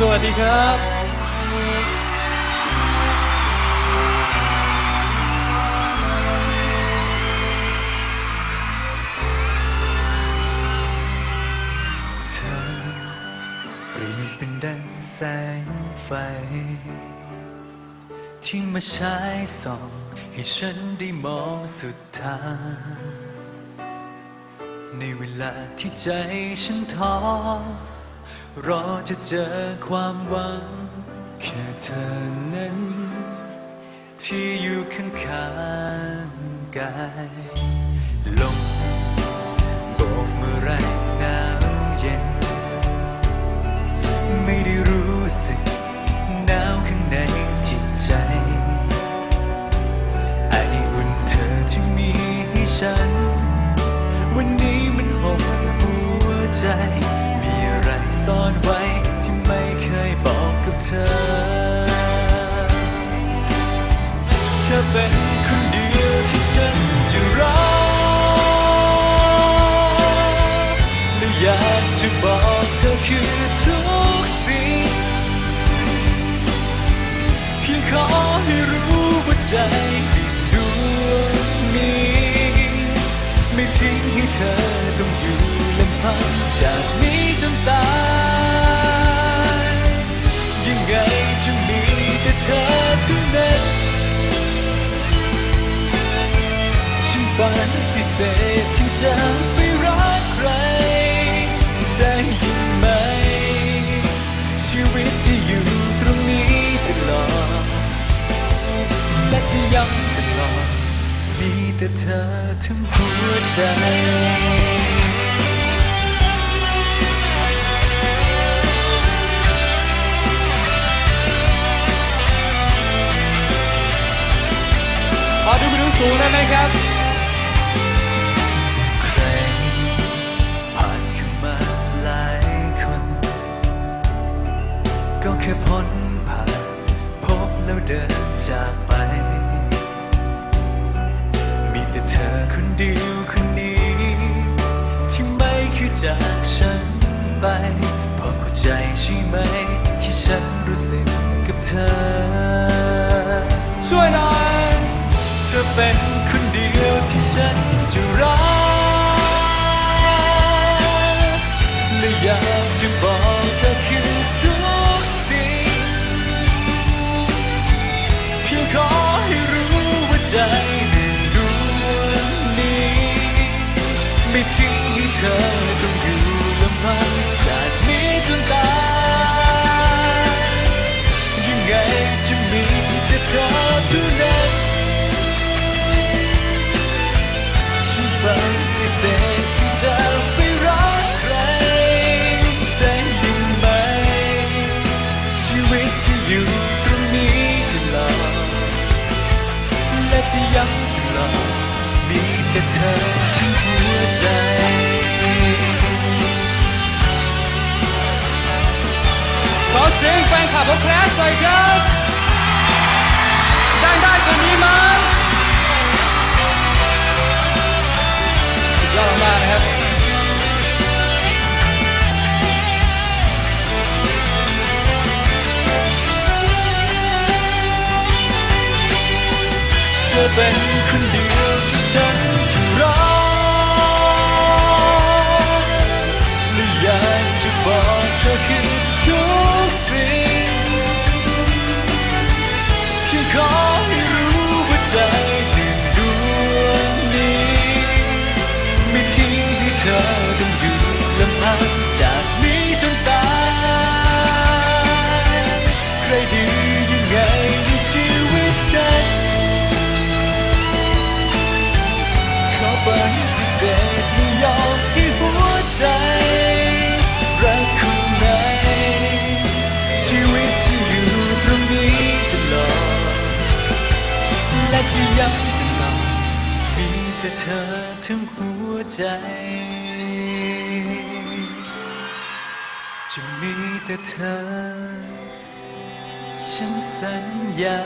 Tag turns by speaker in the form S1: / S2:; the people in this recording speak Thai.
S1: สวัสดีครับ
S2: เธอเปรียบเป็นดังแสงไฟ ที่มาฉายส่อง ให้ฉันได้มองสุดทางในเวลาที่ใจฉันท้อ รอจะเจอความหวัง แค่เธอนั้น ที่อยู่ข้างๆกายลง อนไว้ที่ไม่เคยบอกกับเธอ เธอเป็นคนเดียวที่ฉันจะรักและอยากจะบอกเธอคือทุกสิ่งเพียงขอให้รู้ว่าใจดวงนี้ ไม่ทิ้งให้เธอต้องอยู่ลำพังจากนี้ ฉันปฏิเสธที่จะไปรักใคร ได้ยินไหม ชีวิตจะอยู่ตรงนี้ตลอด และจะย้ำตลอด มีแต่เธอทั้งหัวใจ
S1: ขอดูไปดูสูงได้ไหมครับ
S2: ก็แค่พ้นผ่าน พบแล้วเดินจากไป มีแต่เธอคนเดียวคนนี้ ที่ไม่เคยจากฉันไป พอเข้าใจใช่ไหม ที่ฉันรู้สึกกับเธอ
S1: ช่วยหน่อย
S2: เธอเป็นคนเดียวที่ฉันจะรักและอยากจะบอก ธอเท่านั้นฉันปฏิเสธที่จะไปรักใครได้ยินไหม ชีวิตที่อยู่ตรงนี้ตลอดและจะย้ำตลอดมีแต่เธอทั้งหัวใจ
S1: ขอเสียงแฟนคลับของแคลชหน่อยครับ ได้ได้กว่านี้มั้งสุดยอดมากนะครับ
S2: เธอเป็นคนเดียวที่ฉัน จะย้ำตลอดมีแต่เธอทั้งหัวใจ จะมีแต่เธอ ฉันสัญญา